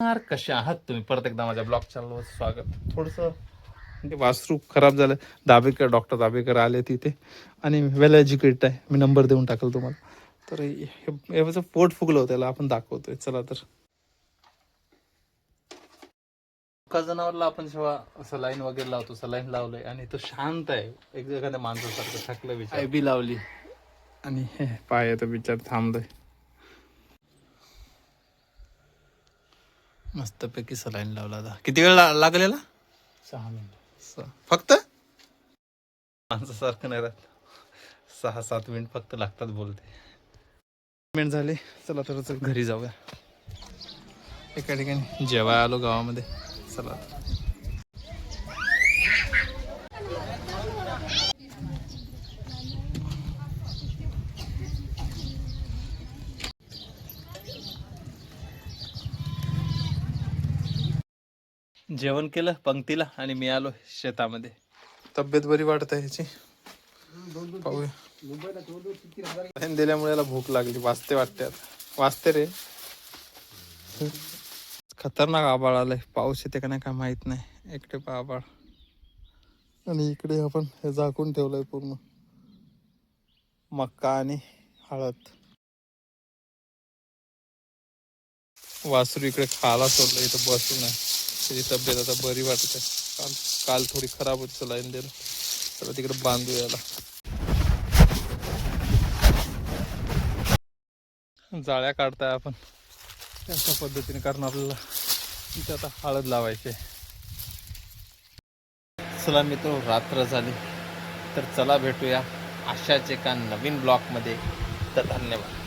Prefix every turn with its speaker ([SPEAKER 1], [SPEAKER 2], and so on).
[SPEAKER 1] नमस्कार कसे आहात तुम्ही? परत एकदा माझ्या ब्लॉग चॅनलवर स्वागत. थोडंसं म्हणजे वासरू खराब झालं. दाबेकर डॉक्टर दाबेकर आले तिथे आणि वेल एज्युकेटेड आहे. मी नंबर देऊन टाकल तुम्हाला. तर हे- पोट फुगलं होतं. त्याला आपण दाखवतोय. चला तर. एका जनावरला आपण जेव्हा सलाईन वगैरे लावतो सलाईन लावलंय आणि तो शांत आहे. एक एखाद्या माणसासारखं थकलं विचार बी लावली. आणि हे पाय तर विचार थांबलोय मस्तपैकी सलाईन लावला होता किती वेळ ला- लागलेला?
[SPEAKER 2] सहा मिनिट.
[SPEAKER 1] फक्त? माणसासारखं नाही राहत. सहा सात मिनिट फक्त लागतात बोलते. मिनिट झाले. चला तर चल घरी जाऊया. एका ठिकाणी जेवाय आलो गावामध्ये. चला आता. जेवण केलं पंक्तीला आणि मी आलो शेतामध्ये. तब्येत बरी वाटत आहे ह्याची? पाहूया. दिल्यामुळे याला भूक लागली वाचते वाटते आता. वाचते रे. खतरनाक आबाळ आलाय. पाऊस येते का नाही काय माहीत नाही. इकडे पहा आबाळ. आणि इकडे आपण हे झाकून ठेवलंय पूर्ण. मक्का आणि हळद. वासरू इकडे खायला सोडलं इथं बसून आहे. त्याची तब्येत आता बरी वाटत. आहे काल काल थोडी खराब होती सलाईन दिलं तर तिकडे बांधू याला. जाळ्या काढताय आपण. अशा पद्धतीने कारण आपल्याला तिथे आता हळद लावायची चला मित्र रात्र झाली. तर चला भेटूया अशाच एका नवीन ब्लॉकमध्ये तर धन्यवाद.